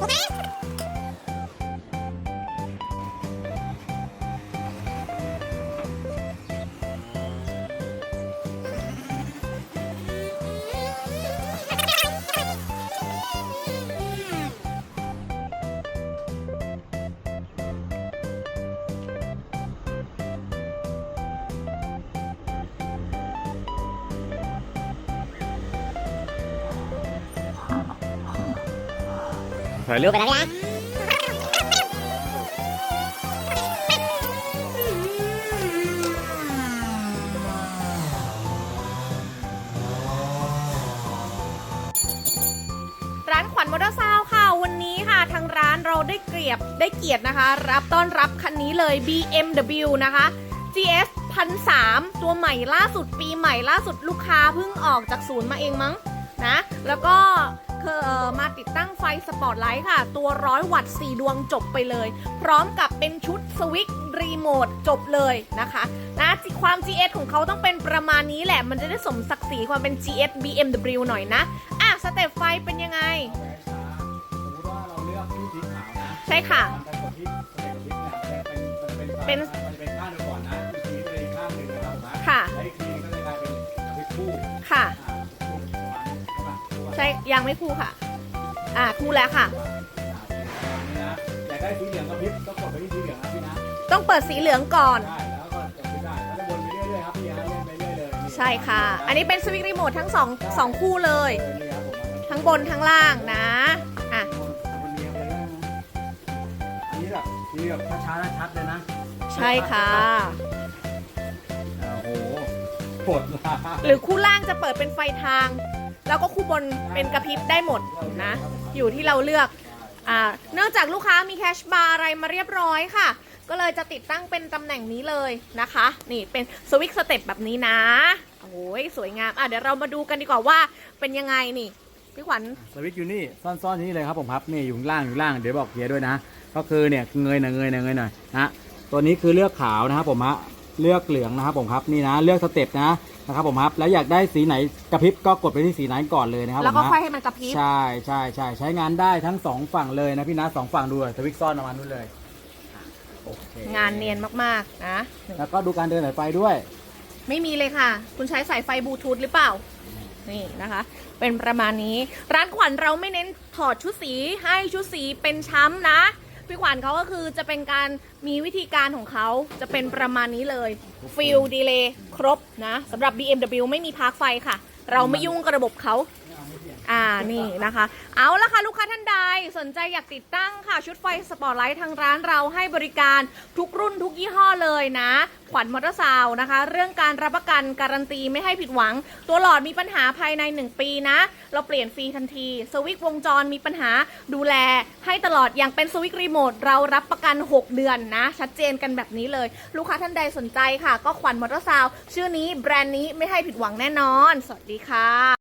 ถ่ายรูปไปแล้วนะร้านขวัญมอเตอร์ซาวน์ค่ะวันนี้ค่ะทางร้านเราได้เกียบได้เกียรตินะคะ รับต้อนรับคันนี้เลย BMW นะคะ GS 1003ตัวใหม่ล่าสุดปีใหม่ล่าสุดลูกค้าเพิ่งออกจากศูนย์มาเองมั้งนะ แล้วก็ คือเอ่อมาติดตั้งไฟสปอตไลท์ค่ะ ตัวร้อยวัตต์4ดวงจบไปเลย พร้อมกับเป็นชุดสวิตช์รีโมทจบเลยนะคะนะความ GS ของเขาต้องเป็นประมาณนี้แหละ มันจะได้สมศักดิ์ศรีความเป็น GS BMW หน่อยนะ อะ สเต็ปไฟเป็นยังไงสมมติว่าเราเลือกที่สีขาวนะใช่ค่ะมันจะกดที่สเต็ปวิทเนี่ยจะเป็น ใช่ปะคู่ใช่ยังไม่คู่ค่ะ อะคู่แล้วค่ะนี่นะอยากได้สีเหลืองกระพริบต้องกดไปที่สีเหลืองนะพี่นะต้องเปิดสีเหลืองก่อน ได้แล้วก็กดไปได้แล้วก็วนไปเรื่อยๆครับพี่ฮะเล่นไปเรื่อยเลยนี่ใช่ค่ะ อันนี้เป็นสวิตช์รีโมททั้งสองสองคู่เลย เออนี่ครับผมทั้งบนทั้งล่างนะ อะ มันเรียงไปเลยนะอันนี้แบบทีแบบช้าๆและชัดเลยนะใช่ค่ะโอ้โหปวดละหรือคู่ล่างจะเปิดเป็นไฟทาง แล้วก็คู่บนเป็นกระพริบได้หมดนะ อยู่ที่เราเลือกอ่าเนื่องจากลูกค้ามีแคชบาร์อะไรมาเรียบร้อยค่ะ ก็เลยจะติดตั้งเป็นตำแหน่งนี้เลยนะคะ นี่เป็นสวิตสเต็ปแบบนี้นะโอ้ยสวยงามอะเดี๋ยวเรามาดูกันดีกว่าว่าเป็นยังไงนี่พี่ขวัญสวิตช์อยู่นี่ซ่อนๆอยู่นี่เลยครับผมครับนี่อยู่ข้างล่างอยู่ข้างล่างเดี๋ยวบอกเฮียด้วยนะ ก็คือเนี่ยเงยหน่อยเงยหน่อยเงยหน่อยนะตัวนี้คือเลือกขาวนะครับผมฮะเลือกเหลืองนะครับผมครับนี่นะ เลือกสเต็ปนะ นะครับผมครับแล้วอยากได้สีไหนกระพริบก็กดไปที่สีนั้นก่อนเลยนะครับแล้วผก็มค่อยฮะให้มันกระพริบใช่ใช่ใช่ใช้งานได้ทั้งสองฝั่งเลยนะพี่นะสองฝั่งด้วยสวิตช์ซ่อนประมาณนู้นเลยโอเคงานเนียนมากๆนะแล้วก็ดูการเดินสายไฟด้วย ไม่มีเลยค่ะ คุณใช้สายไฟบลูทูธหรือเปล่า นี่นะคะ เป็นประมาณนี้ ร้านขวัญเราไม่เน้นถอดชุดสีให้ชุดสีเป็นช้ำนะ พี่ขวัญเขาก็คือจะเป็นการมีวิธีการของเขาจะเป็นประมาณนี้เลยฟิลดีเลย์ครบนะสำหรับ BMW ไม่มีพาร์คไฟค่ะ เราไม่ยุ่งกับระบบเขาอ่านี่นะคะ เอาละค่ะลูกค้าท่านใดส นใจอยากติดตั้งค่ะ ชุดไฟสปอร์ตไลท์ทางร้านเราให้บริการทุกรุ่นทุกยี่ห้อเลยนะ ขวัญมอเตอร์ซาวน์นะคะ เรื่องการรับประกันการันตีไม่ให้ผิดหวัง ตัวหลอดมีปัญหาภายใน 1 ปีนะ เราเปลี่ยนฟรีทันที สวิตช์วงจรมีปัญหาดูแลให้ตลอดอย่างเป็นสวิตช์รีโมทเรารับประกัน 6 เดือนนะ ชัดเจนกันแบบนี้เลย ลูกค้าท่านใดสนใจค่ะ ก็ขวัญมอเตอร์ซาวน์ชื่อนี้แบรนด์นี้ไม่ให้ผิดหวังแน่นอน สวัสดีค่ะ